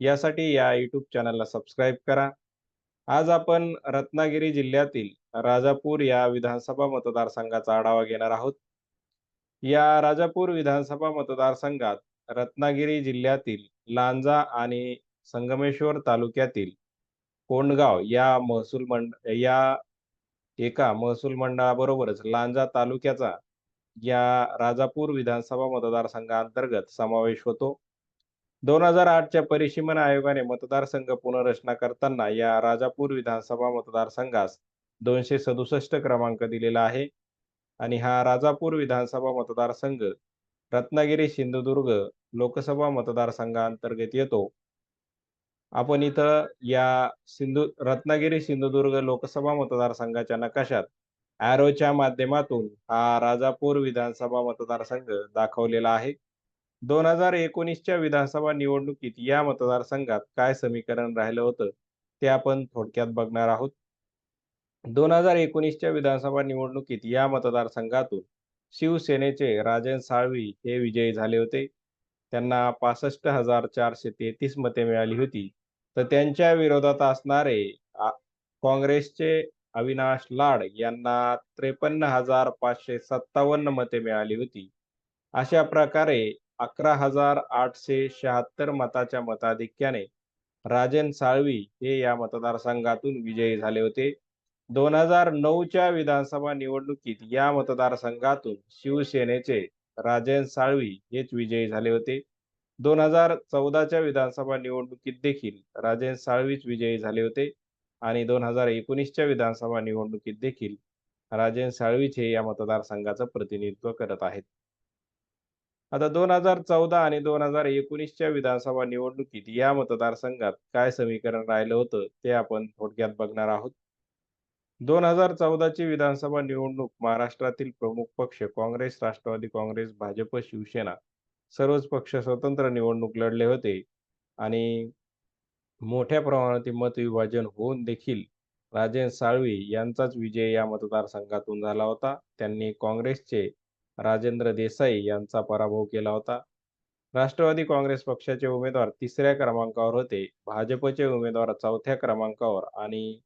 यासाठी या यूट्यूब चॅनलला सबस्क्राईब करा. आज आपण रत्नागिरी जिल्ह्यातील राजापूर या विधानसभा मतदारसंघाचा आढावा घेणार आहोत. या राजापूर विधानसभा मतदारसंघात रत्नागिरी जिल्ह्यातील लांजा आणि संगमेश्वर तालुक्यातील कोंडगाव या महसूल मंड या एका महसूल मंडळाबरोबरच लांजा तालुक्याचा या राजापूर विधानसभा मतदारसंघाअंतर्गत समावेश होतो. दोन हजार आठच्या परिसीमन आयोगाने मतदारसंघ पुनर्रचना करताना या राजापूर विधानसभा मतदारसंघास दोनशे सदुसष्ट क्रमांक दिलेला आहे. आणि हा राजापूर विधानसभा मतदारसंघ रत्नागिरी सिंधुदुर्ग लोकसभा मतदारसंघाअंतर्गत येतो. आपण इथं या सिंधू रत्नागिरी सिंधुदुर्ग लोकसभा मतदारसंघाच्या नकाशात ॲरोच्या माध्यमातून हा राजापूर विधानसभा मतदारसंघ दाखवलेला आहे. दोन हजार एकोणीसच्या विधानसभा निवडणुकीत या मतदारसंघात काय समीकरण राहिलं होतं ते आपण थोडक्यात बघणार आहोत. दोन हजार एकोणीसच्या विधानसभा निवडणुकीत या मतदारसंघातून शिवसेनेचे राजन साळवी हे विजयी झाले होते. त्यांना पासष्ट हजार चारशे तेहतीस मते मिळाली होती. तर त्यांच्या विरोधात असणारे काँग्रेसचे अविनाश लाड यांना त्रेपन्न हजार पाचशे सत्तावन्न मते मिळाली होती. अशा प्रकारे अकरा हजार आठशे शहात्तर मताच्या मताधिक्याने राजन साळवी हे या मतदारसंघातून विजयी झाले होते. दोन हजार नऊच्या विधानसभा निवडणुकीत या मतदारसंघातून शिवसेनेचे राजन साळवी हेच विजयी झाले होते. दोन हजार चौदाच्या विधानसभा निवडणुकीत देखील राजेन साळवीच विजयी झाले होते आणि दोन हजार एकोणीसच्या विधानसभा निवडणुकीत देखील राजेन साळवीच हे या मतदारसंघाचं प्रतिनिधित्व करत आहेत. आता दोन हजार चौदा आणि दोन हजार एकोणीसच्या विधानसभा निवडणुकीत या मतदारसंघात काय समीकरण राहिलं होतं ते आपण थोडक्यात बघणार आहोत. दोन हजार चौदाची विधानसभा निवडणूक महाराष्ट्रातील प्रमुख पक्ष काँग्रेस राष्ट्रवादी काँग्रेस भाजप शिवसेना सर्वच पक्ष स्वतंत्र निवडणूक लढले होते आणि मोठ्या प्रमाणात मतविभाजन होऊन देखील राजेन साळवी यांचाच विजय या मतदारसंघातून झाला होता. त्यांनी काँग्रेसचे राजेंद्र देसाई यांचा पराभव केला होता. राष्ट्रवादी काँग्रेस पक्षाचे उमेदवार तिसऱ्या क्रमांकावर होते. भाजपचे उमेदवार चौथ्या क्रमांकावर आणि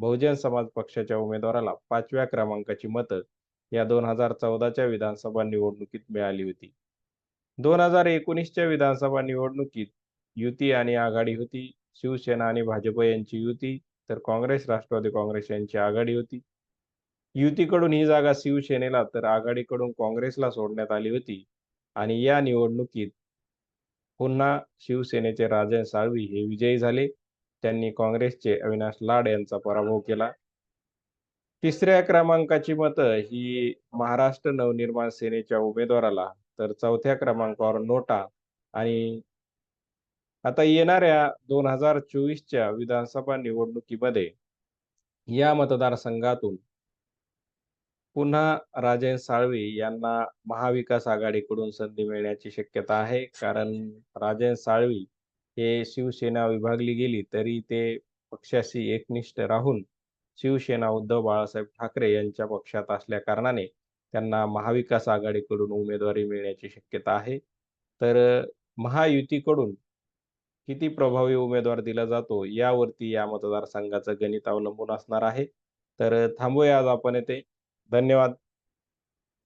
बहुजन समाज पक्षाच्या उमेदवाराला पाचव्या क्रमांकाची मतं या दोन हजार चौदाच्या विधानसभा निवडणुकीत मिळाली होती. दोन हजार एकोणीसच्या विधानसभा निवडणुकीत युती आणि आघाडी होती. शिवसेना आणि भाजप यांची युती तर काँग्रेस राष्ट्रवादी काँग्रेस यांची आघाडी होती. युतीकडून ही जागा शिवसेनेला तर आघाडीकडून काँग्रेसला सोडण्यात आली होती आणि या निवडणुकीत पुन्हा शिवसेनेचे राजन साळवी हे विजयी झाले. त्यांनी काँग्रेसचे अविनाश लाड यांचा पराभव केला. तिसऱ्या क्रमांकाची मतं ही महाराष्ट्र नवनिर्माण सेनेच्या उमेदवाराला तर चौथ्या क्रमांकावर नोटा आणि आता येणाऱ्या दोन हजार चोवीसच्या विधानसभा निवडणुकीमध्ये या मतदारसंघातून पुन्हा राजेन साळवी यांना महाविकास आघाडीकडून संधी मिळण्याची शक्यता आहे. कारण राजेन साळवी हे शिवसेना विभागली गेली तरी ते पक्षाशी एकनिष्ठ राहून शिवसेना उद्धव बाळासाहेब ठाकरे यांच्या पक्षात असल्या कारणाने त्यांना महाविकास आघाडीकडून उमेदवारी मिळण्याची शक्यता आहे. तर महायुतीकडून किती प्रभावी उमेदवार दिला जातो यावरती या मतदारसंघाचं गणित अवलंबून असणार आहे. तर थांबूया आज आपण येथे. धन्यवाद.